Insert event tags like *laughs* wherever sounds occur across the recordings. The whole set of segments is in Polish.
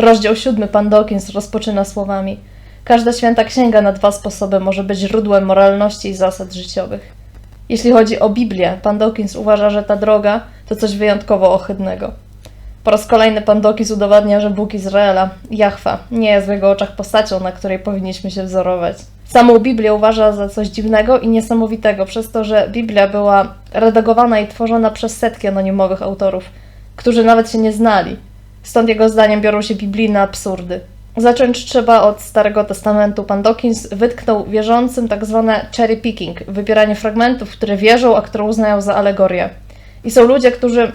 Rozdział siódmy pan Dawkins rozpoczyna słowami Każda święta księga na dwa sposoby może być źródłem moralności i zasad życiowych. Jeśli chodzi o Biblię, pan Dawkins uważa, że ta droga to coś wyjątkowo ohydnego. Po raz kolejny pan Dawkins udowadnia, że Bóg Izraela, Jahwa, nie jest w jego oczach postacią, na której powinniśmy się wzorować. Samą Biblię uważa za coś dziwnego i niesamowitego, przez to, że Biblia była redagowana i tworzona przez setki anonimowych autorów, którzy nawet się nie znali. Stąd jego zdaniem biorą się biblijne absurdy. Zacząć trzeba od Starego Testamentu. Pan Dawkins wytknął wierzącym tak zwane cherry picking, wybieranie fragmentów, które wierzą, a które uznają za alegorię. I są ludzie, którzy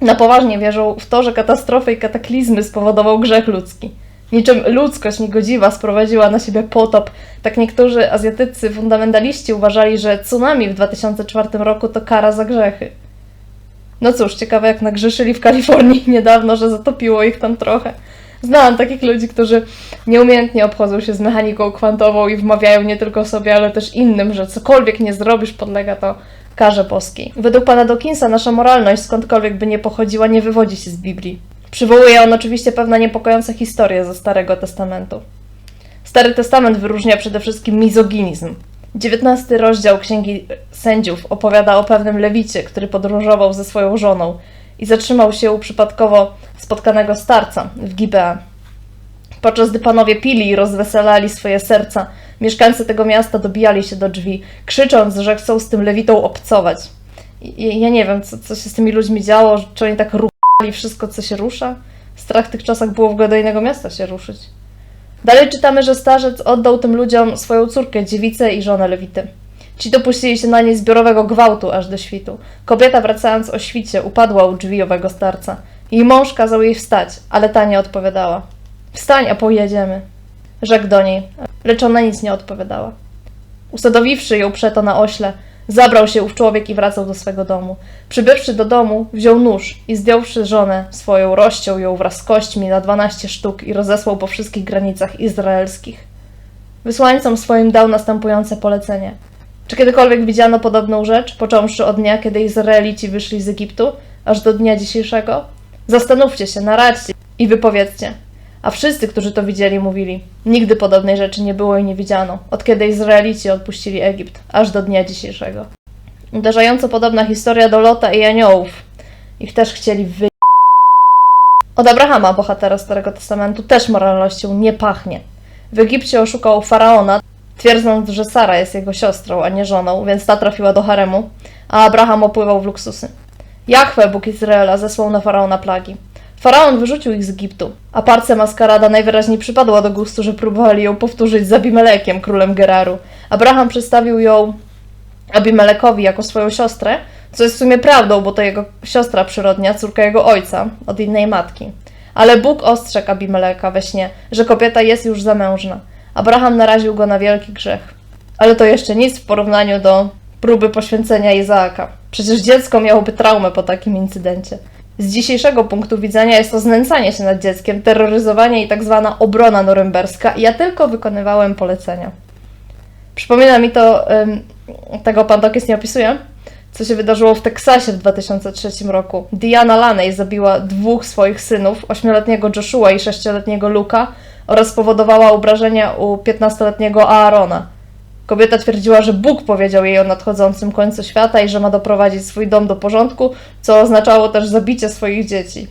na poważnie wierzą w to, że katastrofy i kataklizmy spowodował grzech ludzki. Niczym ludzkość niegodziwa sprowadziła na siebie potop, tak niektórzy azjatyccy fundamentaliści uważali, że tsunami w 2004 roku to kara za grzechy. No cóż, ciekawe jak nagrzeszyli w Kalifornii *laughs* niedawno, że zatopiło ich tam trochę. Znałam takich ludzi, którzy nieumiejętnie obchodzą się z mechaniką kwantową i wmawiają nie tylko sobie, ale też innym, że cokolwiek nie zrobisz, podlega to karze boskiej. Według pana Dawkinsa nasza moralność, skądkolwiek by nie pochodziła, nie wywodzi się z Biblii. Przywołuje on oczywiście pewne niepokojące historie ze Starego Testamentu. Stary Testament wyróżnia przede wszystkim mizoginizm. XIX rozdział Księgi Sędziów opowiada o pewnym lewicie, który podróżował ze swoją żoną i zatrzymał się u przypadkowo spotkanego starca w Gibea. Podczas gdy panowie pili i rozweselali swoje serca, mieszkańcy tego miasta dobijali się do drzwi, krzycząc, że chcą z tym lewitą obcować. I, ja nie wiem, co, co się z tymi ludźmi działo, czy oni tak ruchali wszystko, co się rusza. Strach w tych czasach było w ogóle do innego miasta się ruszyć. Dalej czytamy, że starzec oddał tym ludziom swoją córkę, dziewicę i żonę lewity. Ci dopuścili się na niej zbiorowego gwałtu aż do świtu. Kobieta wracając o świcie upadła u drzwi owego starca. Jej mąż kazał jej wstać, ale ta nie odpowiadała. Wstań, a pojedziemy. Rzekł do niej, lecz ona nic nie odpowiadała. Usadowiwszy ją przeto na ośle, zabrał się ów człowiek i wracał do swego domu. Przybywszy do domu, wziął nóż i zdjąwszy żonę swoją, rozciął ją wraz z kośćmi na dwanaście sztuk i rozesłał po wszystkich granicach izraelskich. Wysłańcom swoim dał następujące polecenie. Czy kiedykolwiek widziano podobną rzecz, począwszy od dnia, kiedy Izraelici wyszli z Egiptu, aż do dnia dzisiejszego? Zastanówcie się, naradźcie i wypowiedzcie. A wszyscy, którzy to widzieli, mówili: Nigdy podobnej rzeczy nie było i nie widziano, od kiedy Izraelici odpuścili Egipt, aż do dnia dzisiejszego. Uderzająco podobna historia do Lota i aniołów. Ich też chcieli wy. Od Abrahama, bohatera Starego Testamentu, też moralnością nie pachnie. W Egipcie oszukał faraona, twierdząc, że Sara jest jego siostrą, a nie żoną, więc ta trafiła do haremu, a Abraham opływał w luksusy. Jahwe, Bóg Izraela, zesłał na faraona plagi. Faraon wyrzucił ich z Egiptu, a parce maskarada najwyraźniej przypadła do gustu, że próbowali ją powtórzyć z Abimelekiem, królem Geraru. Abraham przedstawił ją Abimelekowi jako swoją siostrę, co jest w sumie prawdą, bo to jego siostra przyrodnia, córka jego ojca, od innej matki. Ale Bóg ostrzegł Abimeleka we śnie, że kobieta jest już zamężna. Abraham naraził go na wielki grzech. Ale to jeszcze nic w porównaniu do próby poświęcenia Izaaka. Przecież dziecko miałoby traumę po takim incydencie. Z dzisiejszego punktu widzenia jest to znęcanie się nad dzieckiem, terroryzowanie i tak zwana obrona norymberska. Ja tylko wykonywałem polecenia. Przypomina mi to, tego pan nie opisuje, co się wydarzyło w Teksasie w 2003 roku. Diana Laney zabiła dwóch swoich synów, ośmioletniego Joshua i sześcioletniego Luka, oraz spowodowała obrażenia u 15-letniego Aarona. Kobieta twierdziła, że Bóg powiedział jej o nadchodzącym końcu świata i że ma doprowadzić swój dom do porządku, co oznaczało też zabicie swoich dzieci.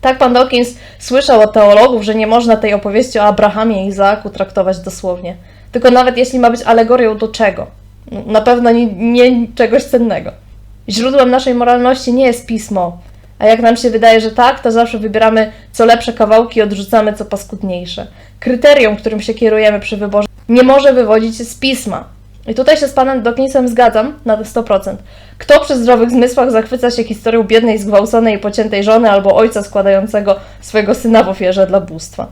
Tak pan Dawkins słyszał od teologów, że nie można tej opowieści o Abrahamie i Izaaku traktować dosłownie. Tylko nawet jeśli ma być alegorią, do czego? Na pewno nie, nie czegoś cennego. Źródłem naszej moralności nie jest pismo, a jak nam się wydaje, że tak, to zawsze wybieramy co lepsze kawałki i odrzucamy co paskudniejsze. Kryterium, którym się kierujemy przy wyborze, nie może wywodzić się z pisma. I tutaj się z panem Dawkinsem zgadzam na 100%. Kto przy zdrowych zmysłach zachwyca się historią biednej, zgwałconej i pociętej żony albo ojca składającego swojego syna w ofierze dla bóstwa?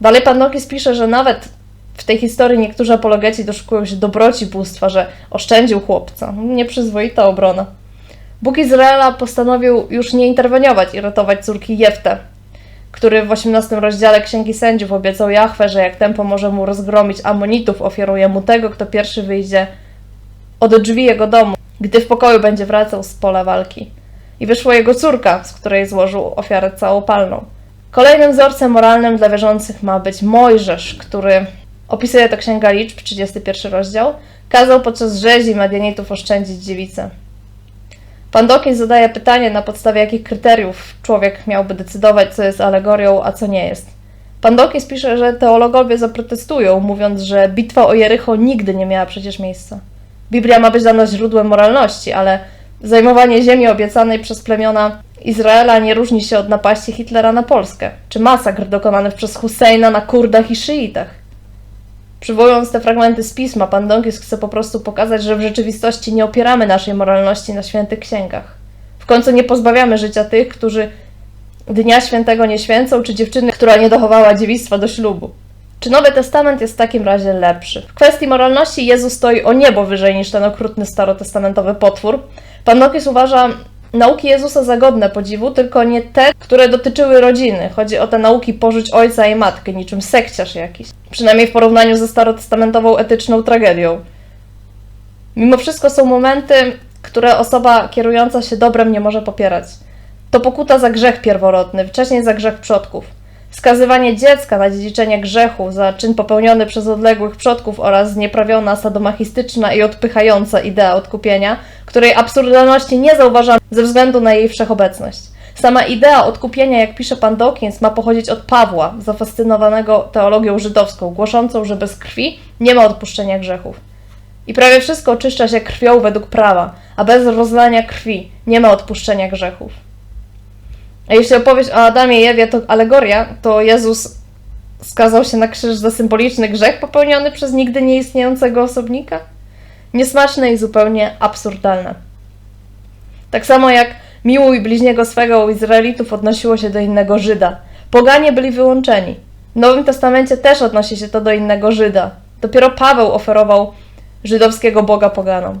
Dalej pan Dawkins pisze, że nawet w tej historii niektórzy apologeci doszukują się dobroci bóstwa, że oszczędził chłopca. Nieprzyzwoita obrona. Bóg Izraela postanowił już nie interweniować i ratować córki Jeftę, który w 18 rozdziale Księgi Sędziów obiecał Jahwe, że jak ten pomoże mu rozgromić Amonitów, ofiaruje mu tego, kto pierwszy wyjdzie od drzwi jego domu, gdy w pokoju będzie wracał z pola walki. I wyszła jego córka, z której złożył ofiarę całopalną. Kolejnym wzorcem moralnym dla wierzących ma być Mojżesz, który opisuje to Księga Liczb, 31 rozdział, kazał podczas rzezi Madianitów oszczędzić dziewicę. Pan Dawkins zadaje pytanie, na podstawie jakich kryteriów człowiek miałby decydować, co jest alegorią, a co nie jest. Pan Dawkins pisze, że teologowie zaprotestują, mówiąc, że bitwa o Jericho nigdy nie miała przecież miejsca. Biblia ma być dla nas źródłem moralności, ale zajmowanie ziemi obiecanej przez plemiona Izraela nie różni się od napaści Hitlera na Polskę, czy masakr dokonanych przez Husseina na Kurdach i Szyitach. Przywołując te fragmenty z pisma, pan Dawkins chce po prostu pokazać, że w rzeczywistości nie opieramy naszej moralności na świętych księgach. W końcu nie pozbawiamy życia tych, którzy Dnia Świętego nie święcą, czy dziewczyny, która nie dochowała dziewictwa do ślubu. Czy Nowy Testament jest w takim razie lepszy? W kwestii moralności Jezus stoi o niebo wyżej niż ten okrutny starotestamentowy potwór. Pan Dawkins uważa nauki Jezusa za godne podziwu, tylko nie te, które dotyczyły rodziny. Chodzi o te nauki pożyć ojca i matkę, niczym sekciarz jakiś. Przynajmniej w porównaniu ze starotestamentową etyczną tragedią. Mimo wszystko są momenty, które osoba kierująca się dobrem nie może popierać. To pokuta za grzech pierworodny, wcześniej za grzech przodków. Skazywanie dziecka na dziedziczenie grzechu za czyn popełniony przez odległych przodków oraz znieprawiona, sadomachistyczna i odpychająca idea odkupienia, której absurdalności nie zauważamy ze względu na jej wszechobecność. Sama idea odkupienia, jak pisze pan Dawkins, ma pochodzić od Pawła, zafascynowanego teologią żydowską, głoszącą, że bez krwi nie ma odpuszczenia grzechów. I prawie wszystko oczyszcza się krwią według prawa, a bez rozlania krwi nie ma odpuszczenia grzechów. A jeśli opowieść o Adamie i Ewie to alegoria, to Jezus skazał się na krzyż za symboliczny grzech popełniony przez nigdy nieistniejącego osobnika? Niesmaczne i zupełnie absurdalne. Tak samo jak miłuj bliźniego swego u Izraelitów odnosiło się do innego Żyda. Poganie byli wyłączeni. W Nowym Testamencie też odnosi się to do innego Żyda. Dopiero Paweł oferował żydowskiego Boga poganom.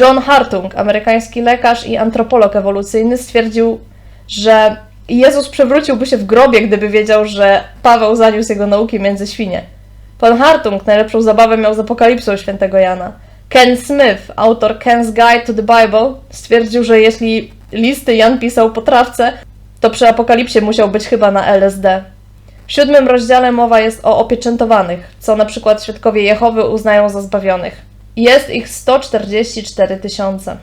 John Hartung, amerykański lekarz i antropolog ewolucyjny, stwierdził, że Jezus przewróciłby się w grobie, gdyby wiedział, że Paweł zaniósł jego nauki między świnie. Pan Hartung najlepszą zabawę miał z apokalipsą świętego Jana. Ken Smith, autor Ken's Guide to the Bible, stwierdził, że jeśli listy Jan pisał po trawce, to przy apokalipsie musiał być chyba na LSD. W siódmym rozdziale mowa jest o opieczętowanych, co na przykład świadkowie Jehowy uznają za zbawionych. Jest ich 144 tysiące.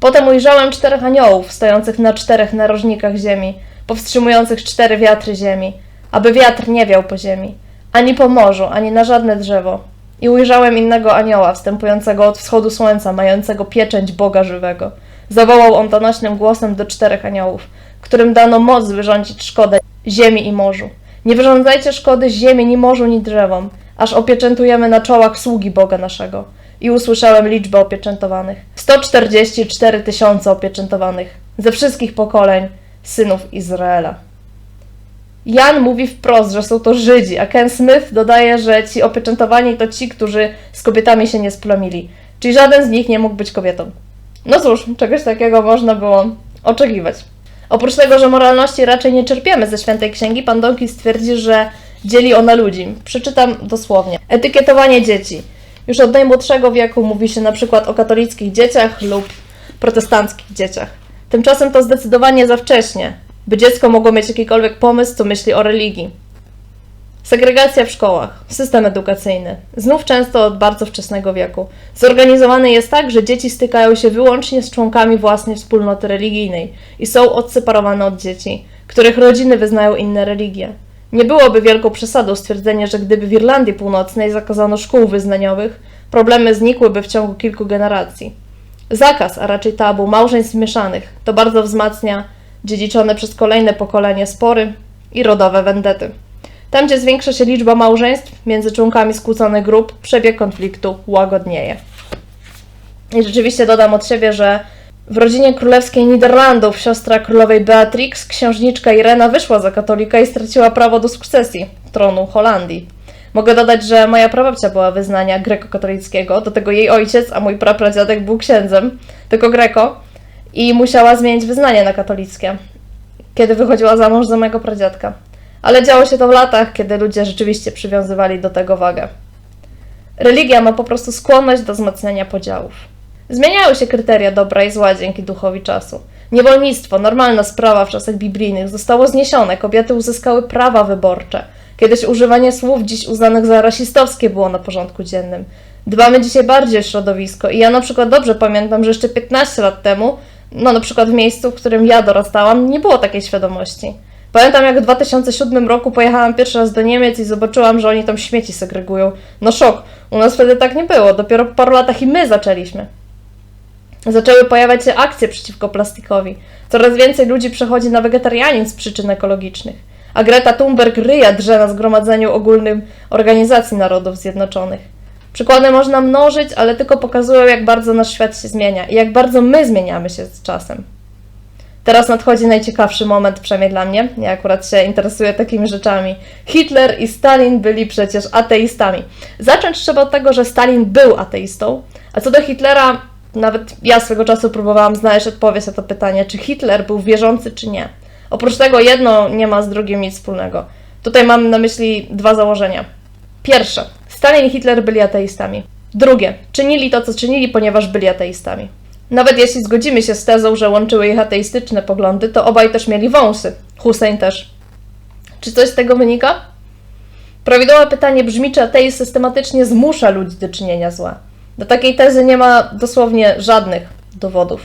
Potem ujrzałem czterech aniołów stojących na czterech narożnikach ziemi, powstrzymujących cztery wiatry ziemi, aby wiatr nie wiał po ziemi, ani po morzu, ani na żadne drzewo. I ujrzałem innego anioła, wstępującego od wschodu słońca, mającego pieczęć Boga żywego. Zawołał on donośnym głosem do czterech aniołów, którym dano moc wyrządzić szkodę ziemi i morzu. Nie wyrządzajcie szkody ziemi, ni morzu, ni drzewom, aż opieczętujemy na czołach sługi Boga naszego. I usłyszałem liczbę opieczętowanych. 144 tysiące opieczętowanych ze wszystkich pokoleń synów Izraela. Jan mówi wprost, że są to Żydzi, a Ken Smith dodaje, że ci opieczętowani to ci, którzy z kobietami się nie splomili. Czyli żaden z nich nie mógł być kobietą. No cóż, czegoś takiego można było oczekiwać. Oprócz tego, że moralności raczej nie czerpiemy ze świętej księgi, pan Donki stwierdzi, że dzieli ona ludzi. Przeczytam dosłownie. Etykietowanie dzieci. Już od najmłodszego wieku mówi się na przykład o katolickich dzieciach lub protestanckich dzieciach. Tymczasem to zdecydowanie za wcześnie, by dziecko mogło mieć jakikolwiek pomysł, co myśli o religii. Segregacja w szkołach, system edukacyjny, znów często od bardzo wczesnego wieku. Zorganizowany jest tak, że dzieci stykają się wyłącznie z członkami własnej wspólnoty religijnej i są odseparowane od dzieci, których rodziny wyznają inne religie. Nie byłoby wielką przesadą stwierdzenie, że gdyby w Irlandii Północnej zakazano szkół wyznaniowych, problemy znikłyby w ciągu kilku generacji. Zakaz, a raczej tabu małżeństw mieszanych to bardzo wzmacnia dziedziczone przez kolejne pokolenie spory i rodowe wendety. Tam, gdzie zwiększa się liczba małżeństw między członkami skłóconych grup, przebieg konfliktu łagodnieje. I rzeczywiście dodam od siebie, że w rodzinie królewskiej Niderlandów siostra królowej Beatrix, księżniczka Irena, wyszła za katolika i straciła prawo do sukcesji tronu Holandii. Mogę dodać, że moja prababcia była wyznania grekokatolickiego, do tego jej ojciec, a mój prapradziadek był księdzem, tylko greko, i musiała zmienić wyznanie na katolickie, kiedy wychodziła za mąż za mojego pradziadka. Ale działo się to w latach, kiedy ludzie rzeczywiście przywiązywali do tego wagę. Religia ma po prostu skłonność do wzmacniania podziałów. Zmieniają się kryteria dobra i zła dzięki duchowi czasu. Niewolnictwo, normalna sprawa w czasach biblijnych, zostało zniesione, kobiety uzyskały prawa wyborcze. Kiedyś używanie słów dziś uznanych za rasistowskie było na porządku dziennym. Dbamy dzisiaj bardziej o środowisko i ja na przykład dobrze pamiętam, że jeszcze 15 lat temu, no na przykład w miejscu, w którym ja dorastałam, nie było takiej świadomości. Pamiętam jak w 2007 roku pojechałam pierwszy raz do Niemiec i zobaczyłam, że oni tam śmieci segregują. No szok, u nas wtedy tak nie było, dopiero po paru latach i my zaczęliśmy. Zaczęły pojawiać się akcje przeciwko plastikowi. Coraz więcej ludzi przechodzi na wegetarianizm z przyczyn ekologicznych. A Greta Thunberg ryja drze na Zgromadzeniu Ogólnym Organizacji Narodów Zjednoczonych. Przykłady można mnożyć, ale tylko pokazują, jak bardzo nasz świat się zmienia i jak bardzo my zmieniamy się z czasem. Teraz nadchodzi najciekawszy moment, przynajmniej dla mnie. Ja akurat się interesuję takimi rzeczami. Hitler i Stalin byli przecież ateistami. Zacząć trzeba od tego, że Stalin był ateistą, a co do Hitlera, nawet ja swego czasu próbowałam znaleźć odpowiedź na to pytanie, czy Hitler był wierzący, czy nie. Oprócz tego jedno nie ma z drugim nic wspólnego. Tutaj mam na myśli dwa założenia. Pierwsze, Stalin i Hitler byli ateistami. Drugie, czynili to, co czynili, ponieważ byli ateistami. Nawet jeśli zgodzimy się z tezą, że łączyły ich ateistyczne poglądy, to obaj też mieli wąsy. Hussein też. Czy coś z tego wynika? Prawidłowe pytanie brzmi, czy ateizm systematycznie zmusza ludzi do czynienia zła. Do takiej tezy nie ma dosłownie żadnych dowodów.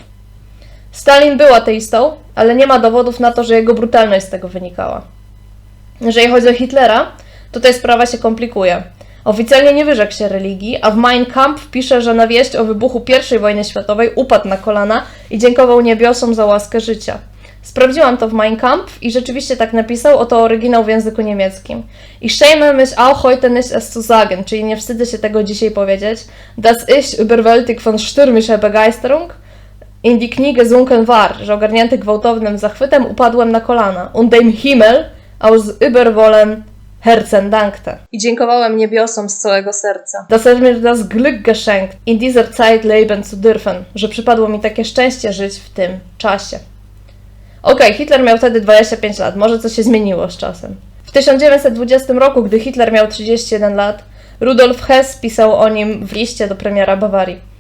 Stalin był ateistą, ale nie ma dowodów na to, że jego brutalność z tego wynikała. Jeżeli chodzi o Hitlera, tutaj sprawa się komplikuje. Oficjalnie nie wyrzekł się religii, a w Mein Kampf pisze, że na wieść o wybuchu I wojny światowej upadł na kolana i dziękował niebiosom za łaskę życia. Sprawdziłam to w Mein Kampf i rzeczywiście tak napisał, oto oryginał w języku niemieckim. Ich schäme mich auch heute nicht es zu sagen, czyli nie wstydzę się tego dzisiaj powiedzieć, dass ich überwältigt von stürmischer Begeisterung in die Knie gesunken war, że ogarnięty gwałtownym zachwytem upadłem na kolana und dem Himmel aus Überwollen Herzen dankte. I dziękowałem niebiosom z całego serca. Dass er mir das Glück geschenkt, in dieser Zeit leben zu dürfen, że przypadło mi takie szczęście żyć w tym czasie. Okej, Hitler miał wtedy 25 lat, może coś się zmieniło z czasem. W 1920 roku, gdy Hitler miał 31 lat, Rudolf Hess pisał o nim w liście do premiera Bawarii.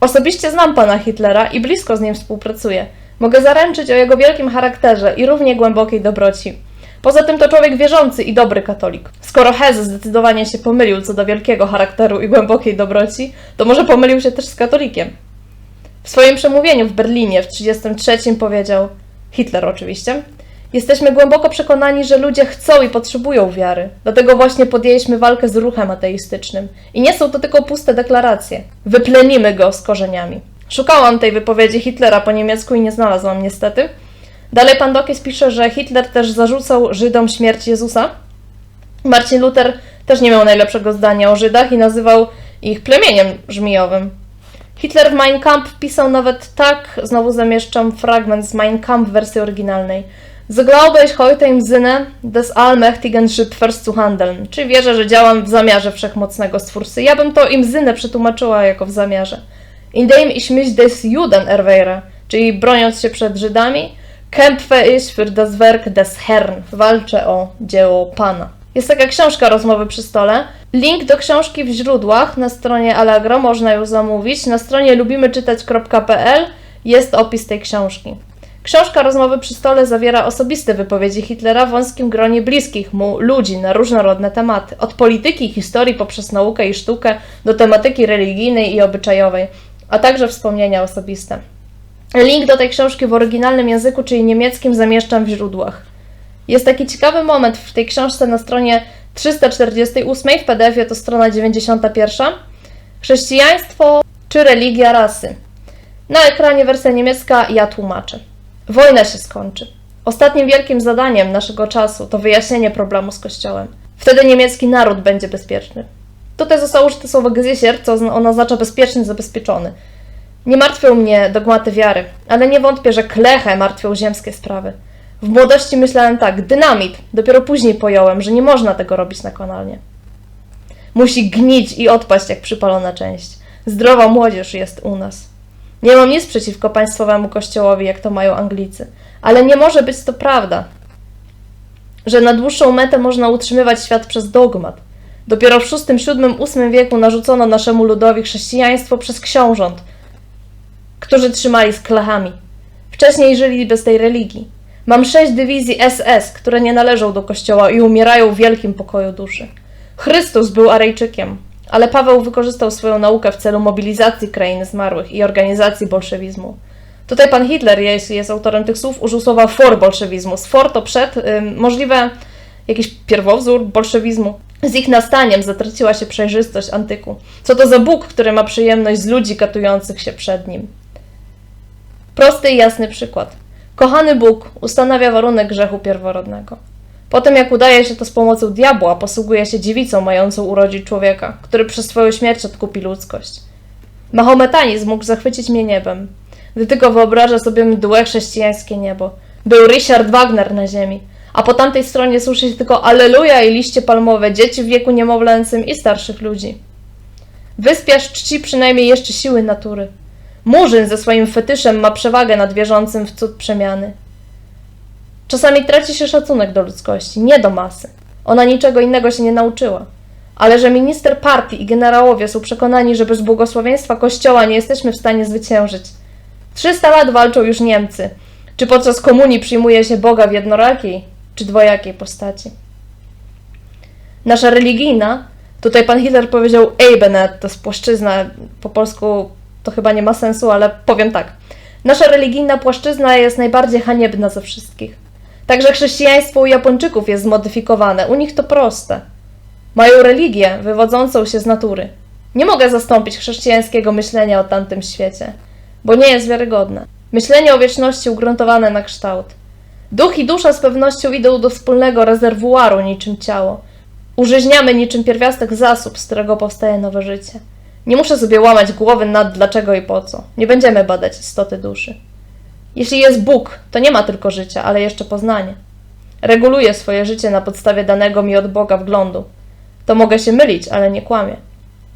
Osobiście znam pana Hitlera i blisko z nim współpracuję. Mogę zaręczyć o jego wielkim charakterze i równie głębokiej dobroci. Poza tym to człowiek wierzący i dobry katolik. Skoro Hess zdecydowanie się pomylił co do wielkiego charakteru i głębokiej dobroci, to może pomylił się też z katolikiem. W swoim przemówieniu w Berlinie w 1933 powiedział, Hitler oczywiście, Jesteśmy głęboko przekonani, że ludzie chcą i potrzebują wiary. Dlatego właśnie podjęliśmy walkę z ruchem ateistycznym. I nie są to tylko puste deklaracje. Wyplenimy go z korzeniami. Szukałam tej wypowiedzi Hitlera po niemiecku i nie znalazłam niestety. Dalej pan Dokes pisze, że Hitler też zarzucał Żydom śmierć Jezusa. Marcin Luther też nie miał najlepszego zdania o Żydach i nazywał ich plemieniem żmijowym. Hitler w Mein Kampf pisał nawet tak, znowu zamieszczam fragment z Mein Kampf wersji oryginalnej. So glaube ich heute im Sinne des allmächtigen Schöpfers zu handeln. Czyli wierzę, że działam w zamiarze wszechmocnego Stwórcy. Ja bym to im Sinne przetłumaczyła jako w zamiarze. Indem ich mich des Juden erwehre, czyli broniąc się przed Żydami, kämpfe ich für das Werk des Herrn. Walczę o dzieło Pana. Jest taka książka Rozmowy przy stole. Link do książki w źródłach na stronie Allegro, można ją zamówić. Na stronie lubimyczytać.pl jest opis tej książki. Książka Rozmowy przy stole zawiera osobiste wypowiedzi Hitlera w wąskim gronie bliskich mu ludzi na różnorodne tematy. Od polityki, historii poprzez naukę i sztukę do tematyki religijnej i obyczajowej, a także wspomnienia osobiste. Link do tej książki w oryginalnym języku, czyli niemieckim, zamieszczam w źródłach. Jest taki ciekawy moment w tej książce na stronie 348, w PDF-ie to strona 91. Chrześcijaństwo czy religia rasy. Na ekranie wersja niemiecka, ja tłumaczę. Wojna się skończy. Ostatnim wielkim zadaniem naszego czasu to wyjaśnienie problemu z Kościołem. Wtedy niemiecki naród będzie bezpieczny. Tutaj zostało użyte słowo gesicher, co ono oznacza bezpieczny, zabezpieczony. Nie martwią mnie dogmaty wiary, ale nie wątpię, że kleche martwią ziemskie sprawy. W młodości myślałem tak, dynamit. Dopiero później pojąłem, że nie można tego robić na kanalnie. Musi gnić i odpaść jak przypalona część. Zdrowa młodzież jest u nas. Nie mam nic przeciwko państwowemu kościołowi, jak to mają Anglicy, ale nie może być to prawda, że na dłuższą metę można utrzymywać świat przez dogmat. Dopiero w VI, VII, VIII wieku narzucono naszemu ludowi chrześcijaństwo przez książąt, którzy trzymali z klechami. W Wcześniej żyli bez tej religii. Mam sześć dywizji SS, które nie należą do kościoła i umierają w wielkim pokoju duszy. Chrystus był Arejczykiem, ale Paweł wykorzystał swoją naukę w celu mobilizacji krain zmarłych i organizacji bolszewizmu. Tutaj pan Hitler, jeśli jest autorem tych słów, użył słowa for bolszewizmu. For to przed, ym, możliwe jakiś pierwowzór bolszewizmu. Z ich nastaniem zatraciła się przejrzystość antyku. Co to za Bóg, który ma przyjemność z ludzi katujących się przed nim? Prosty i jasny przykład. Kochany Bóg ustanawia warunek grzechu pierworodnego. Potem, jak udaje się to z pomocą diabła, posługuje się dziewicą mającą urodzić człowieka, który przez swoją śmierć odkupi ludzkość. Mahometanizm mógł zachwycić mnie niebem. Gdy tylko wyobrażę sobie mdłe chrześcijańskie niebo. Był Richard Wagner na ziemi, a po tamtej stronie słyszy się tylko Alleluja i liście palmowe, dzieci w wieku niemowlęcym i starszych ludzi. Wyspiarz czci przynajmniej jeszcze siły natury. Murzyn ze swoim fetyszem ma przewagę nad wierzącym w cud przemiany. Czasami traci się szacunek do ludzkości, nie do masy. Ona niczego innego się nie nauczyła. Ale że minister partii i generałowie są przekonani, że bez błogosławieństwa Kościoła nie jesteśmy w stanie zwyciężyć. 300 lat walczą już Niemcy. Czy podczas komunii przyjmuje się Boga w jednorakiej, czy dwojakiej postaci? Nasza religijna, tutaj pan Hitler powiedział Eibenet, to jest płaszczyzna, po polsku to chyba nie ma sensu, ale powiem tak. Nasza religijna płaszczyzna jest najbardziej haniebna ze wszystkich. Także chrześcijaństwo u Japończyków jest zmodyfikowane, u nich to proste. Mają religię wywodzącą się z natury. Nie mogę zastąpić chrześcijańskiego myślenia o tamtym świecie, bo nie jest wiarygodne. Myślenie o wieczności ugruntowane na kształt. Duch i dusza z pewnością idą do wspólnego rezerwuaru niczym ciało. Użyźniamy niczym pierwiastek zasób, z którego powstaje nowe życie. Nie muszę sobie łamać głowy nad dlaczego i po co. Nie będziemy badać istoty duszy. Jeśli jest Bóg, to nie ma tylko życia, ale jeszcze poznanie. Reguluję swoje życie na podstawie danego mi od Boga wglądu. To mogę się mylić, ale nie kłamię.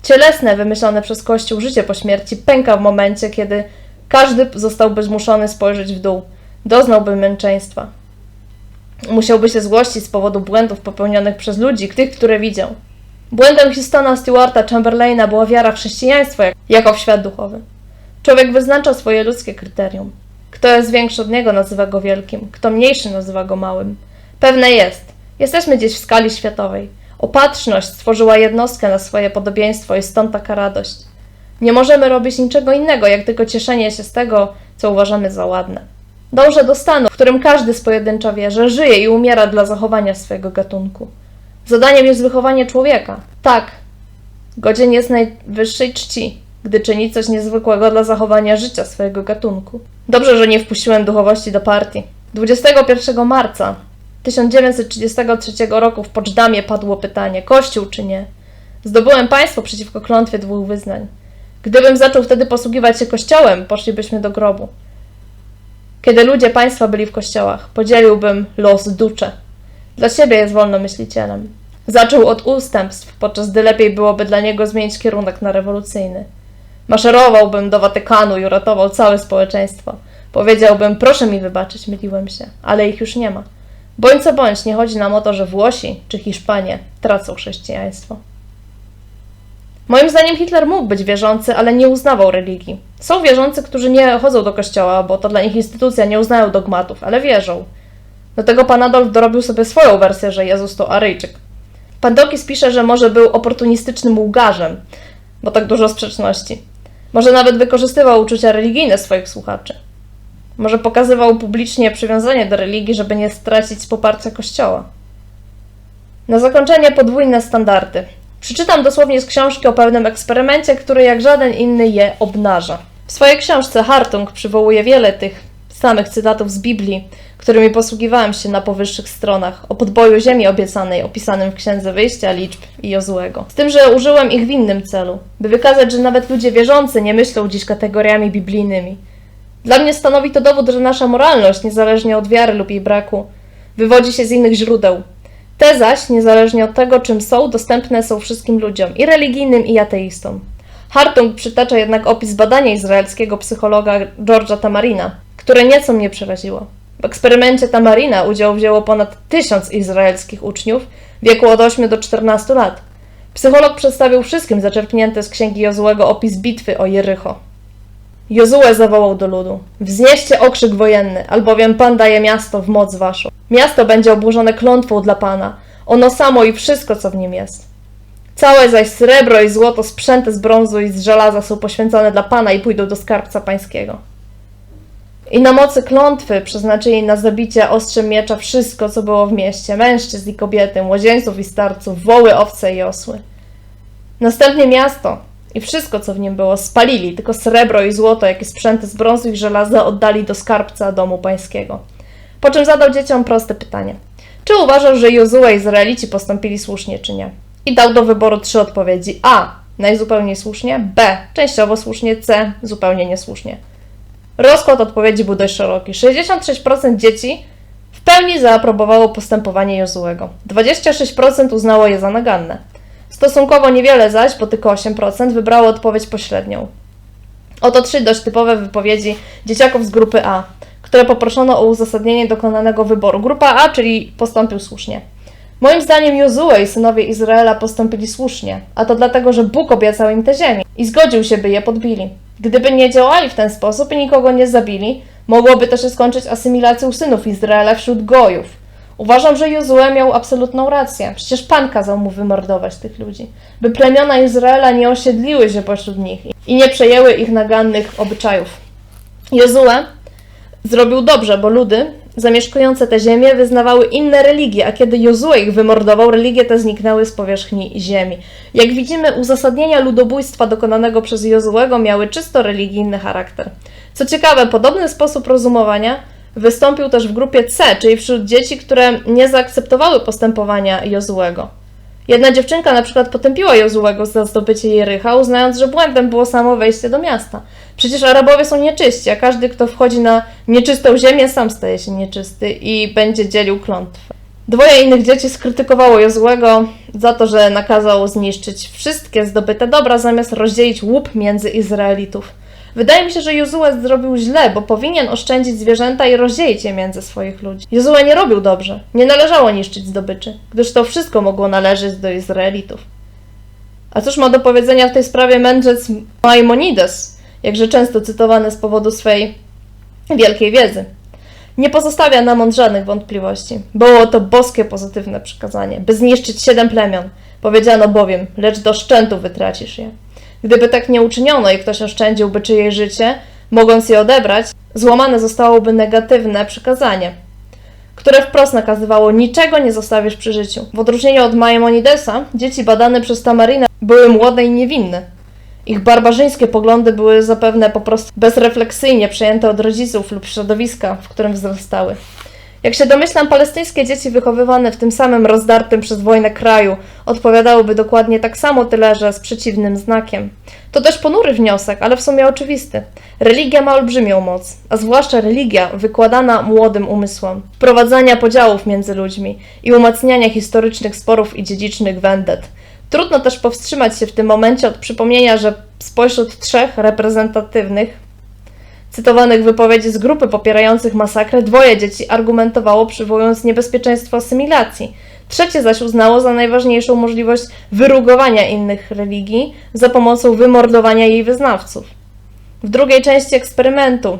Cielesne, wymyślone przez Kościół życie po śmierci pęka w momencie, kiedy każdy zostałby zmuszony spojrzeć w dół, doznałby męczeństwa. Musiałby się złościć z powodu błędów popełnionych przez ludzi, tych, które widział. Błędem Houstona Stewarta Chamberlaina była wiara w chrześcijaństwo jako w świat duchowy. Człowiek wyznacza swoje ludzkie kryterium. Kto jest większy od niego, nazywa go wielkim, kto mniejszy, nazywa go małym. Pewne jest, jesteśmy gdzieś w skali światowej. Opatrzność stworzyła jednostkę na swoje podobieństwo i stąd taka radość. Nie możemy robić niczego innego, jak tylko cieszenie się z tego, co uważamy za ładne. Dążę do stanu, w którym każdy z pojedyncza wie, że żyje i umiera dla zachowania swojego gatunku. Zadaniem jest wychowanie człowieka. Tak, godzien jest najwyższej czci, gdy czyni coś niezwykłego dla zachowania życia swojego gatunku. Dobrze, że nie wpuściłem duchowości do partii. 21 marca 1933 roku w Poczdamie padło pytanie: Kościół czy nie? Zdobyłem państwo przeciwko klątwie dwóch wyznań. Gdybym zaczął wtedy posługiwać się kościołem, poszlibyśmy do grobu. Kiedy ludzie państwa byli w kościołach, podzieliłbym los ducze. Dla siebie jest wolnomyślicielem. Zaczął od ustępstw, podczas gdy lepiej byłoby dla niego zmienić kierunek na rewolucyjny. Maszerowałbym do Watykanu i uratował całe społeczeństwo. Powiedziałbym, proszę mi wybaczyć, myliłem się, ale ich już nie ma. Bądź co bądź, nie chodzi nam o to, że Włosi czy Hiszpanie tracą chrześcijaństwo. Moim zdaniem Hitler mógł być wierzący, ale nie uznawał religii. Są wierzący, którzy nie chodzą do kościoła, bo to dla nich instytucja, nie uznają dogmatów, ale wierzą. Do tego pan Adolf dorobił sobie swoją wersję, że Jezus to Aryjczyk. Pan Dokis pisze, że może był oportunistycznym łgarzem, bo tak dużo sprzeczności. Może nawet wykorzystywał uczucia religijne swoich słuchaczy. Może pokazywał publicznie przywiązanie do religii, żeby nie stracić poparcia Kościoła. Na zakończenie podwójne standardy. Przeczytam dosłownie z książki o pewnym eksperymencie, który jak żaden inny je obnaża. W swojej książce Hartung przywołuje wiele tych samych cytatów z Biblii, którymi posługiwałem się na powyższych stronach, o podboju ziemi obiecanej opisanym w Księdze Wyjścia, Liczb i Jozłego. Z tym, że użyłem ich w innym celu, by wykazać, że nawet ludzie wierzący nie myślą dziś kategoriami biblijnymi. Dla mnie stanowi to dowód, że nasza moralność, niezależnie od wiary lub jej braku, wywodzi się z innych źródeł. Te zaś, niezależnie od tego, czym są, dostępne są wszystkim ludziom, i religijnym, i ateistom. Hartung przytacza jednak opis badania izraelskiego psychologa George'a Tamarina, które nieco mnie przeraziło. W eksperymencie Tamarina udział wzięło ponad tysiąc izraelskich uczniów w wieku od 8 do 14 lat. Psycholog przedstawił wszystkim zaczerpnięty z księgi Jozłego opis bitwy o Jericho. Jozue zawołał do ludu: Wznieście okrzyk wojenny, albowiem Pan daje miasto w moc waszą. Miasto będzie obłożone klątwą dla Pana, ono samo i wszystko, co w nim jest. Całe zaś srebro i złoto sprzęte z brązu i z żelaza są poświęcone dla Pana i pójdą do skarbca pańskiego. I na mocy klątwy przeznaczyli na zabicie ostrzem miecza wszystko, co było w mieście, mężczyzn i kobiety, młodzieńców i starców, woły, owce i osły. Następnie miasto i wszystko, co w nim było, spalili, tylko srebro i złoto, jak i sprzęty z brązu i żelaza oddali do skarbca domu pańskiego. Po czym zadał dzieciom proste pytanie. Czy uważał, że Jozue i Izraelici postąpili słusznie, czy nie? I dał do wyboru trzy odpowiedzi. A. Najzupełniej słusznie. B. Częściowo słusznie. C. Zupełnie niesłusznie. Rozkład odpowiedzi był dość szeroki. 66% dzieci w pełni zaaprobowało postępowanie Jozuego. 26% uznało je za naganne. Stosunkowo niewiele zaś, bo tylko 8%, wybrało odpowiedź pośrednią. Oto trzy dość typowe wypowiedzi dzieciaków z grupy A, które poproszono o uzasadnienie dokonanego wyboru. Grupa A, czyli postąpił słusznie. Moim zdaniem Jozue i synowie Izraela postąpili słusznie, a to dlatego, że Bóg obiecał im te ziemię i zgodził się, by je podbili. Gdyby nie działali w ten sposób i nikogo nie zabili, mogłoby to się skończyć asymilacją synów Izraela wśród Gojów. Uważam, że Jozue miał absolutną rację. Przecież Pan kazał mu wymordować tych ludzi, by plemiona Izraela nie osiedliły się pośród nich i nie przejęły ich nagannych obyczajów. Jozue zrobił dobrze, bo ludy zamieszkujące te ziemię wyznawały inne religie, a kiedy Jozue ich wymordował, religie te zniknęły z powierzchni ziemi. Jak widzimy, uzasadnienia ludobójstwa dokonanego przez Jozuego miały czysto religijny charakter. Co ciekawe, podobny sposób rozumowania wystąpił też w grupie C, czyli wśród dzieci, które nie zaakceptowały postępowania Jozuego. Jedna dziewczynka na przykład potępiła Jozuego za zdobycie Jericha, uznając, że błędem było samo wejście do miasta. Przecież Arabowie są nieczyści, a każdy, kto wchodzi na nieczystą ziemię, sam staje się nieczysty i będzie dzielił klątwę. Dwoje innych dzieci skrytykowało Jozuego za to, że nakazał zniszczyć wszystkie zdobyte dobra, zamiast rozdzielić łup między Izraelitów. Wydaje mi się, że Jozue zrobił źle, bo powinien oszczędzić zwierzęta i rozdzielić je między swoich ludzi. Jozue nie robił dobrze. Nie należało niszczyć zdobyczy, gdyż to wszystko mogło należeć do Izraelitów. A cóż ma do powiedzenia w tej sprawie mędrzec Maimonides, jakże często cytowany z powodu swej wielkiej wiedzy? Nie pozostawia nam on żadnych wątpliwości. Było to boskie pozytywne przykazanie, by zniszczyć siedem plemion. Powiedziano bowiem, lecz do szczętu wytracisz je. Gdyby tak nie uczyniono i ktoś oszczędziłby czyjeś życie, mogąc je odebrać, złamane zostałoby negatywne przykazanie, które wprost nakazywało niczego nie zostawisz przy życiu. W odróżnieniu od Maimonidesa, dzieci badane przez Tamarina były młode i niewinne. Ich barbarzyńskie poglądy były zapewne po prostu bezrefleksyjnie przejęte od rodziców lub środowiska, w którym wzrastały. Jak się domyślam, palestyńskie dzieci wychowywane w tym samym rozdartym przez wojnę kraju odpowiadałyby dokładnie tak samo tyle, że z przeciwnym znakiem. To dość ponury wniosek, ale w sumie oczywisty. Religia ma olbrzymią moc, a zwłaszcza religia wykładana młodym umysłom, wprowadzania podziałów między ludźmi i umacniania historycznych sporów i dziedzicznych wendet. Trudno też powstrzymać się w tym momencie od przypomnienia, że spośród trzech reprezentatywnych cytowanych wypowiedzi z grupy popierających masakrę dwoje dzieci argumentowało, przywołując niebezpieczeństwo asymilacji. Trzecie zaś uznało za najważniejszą możliwość wyrugowania innych religii za pomocą wymordowania jej wyznawców. W drugiej części eksperymentu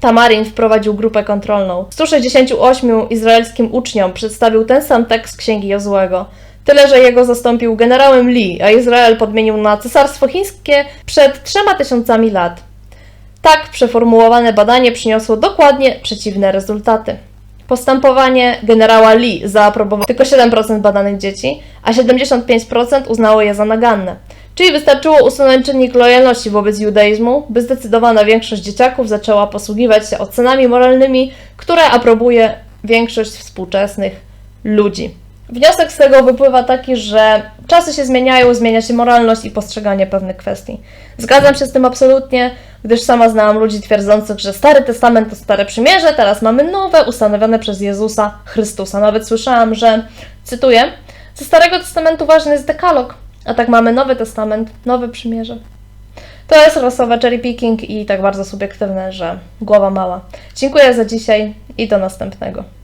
Tamarin wprowadził grupę kontrolną. 168 izraelskim uczniom przedstawił ten sam tekst księgi Jozłego. Tyle, że jego zastąpił generałem Lee, a Izrael podmienił na cesarstwo chińskie przed trzema tysiącami lat. Tak przeformułowane badanie przyniosło dokładnie przeciwne rezultaty. Postępowanie generała Lee zaaprobowało tylko 7% badanych dzieci, a 75% uznało je za naganne. Czyli wystarczyło usunąć czynnik lojalności wobec judaizmu, by zdecydowana większość dzieciaków zaczęła posługiwać się ocenami moralnymi, które aprobuje większość współczesnych ludzi. Wniosek z tego wypływa taki, że czasy się zmieniają, zmienia się moralność i postrzeganie pewnych kwestii. Zgadzam się z tym absolutnie, gdyż sama znałam ludzi twierdzących, że Stary Testament to Stare Przymierze, teraz mamy nowe, ustanowione przez Jezusa Chrystusa. Nawet słyszałam, że, cytuję, ze Starego Testamentu ważny jest dekalog, a tak mamy Nowy Testament, Nowe Przymierze. To jest rasowe cherry picking i tak bardzo subiektywne, że głowa mała. Dziękuję za dzisiaj i do następnego.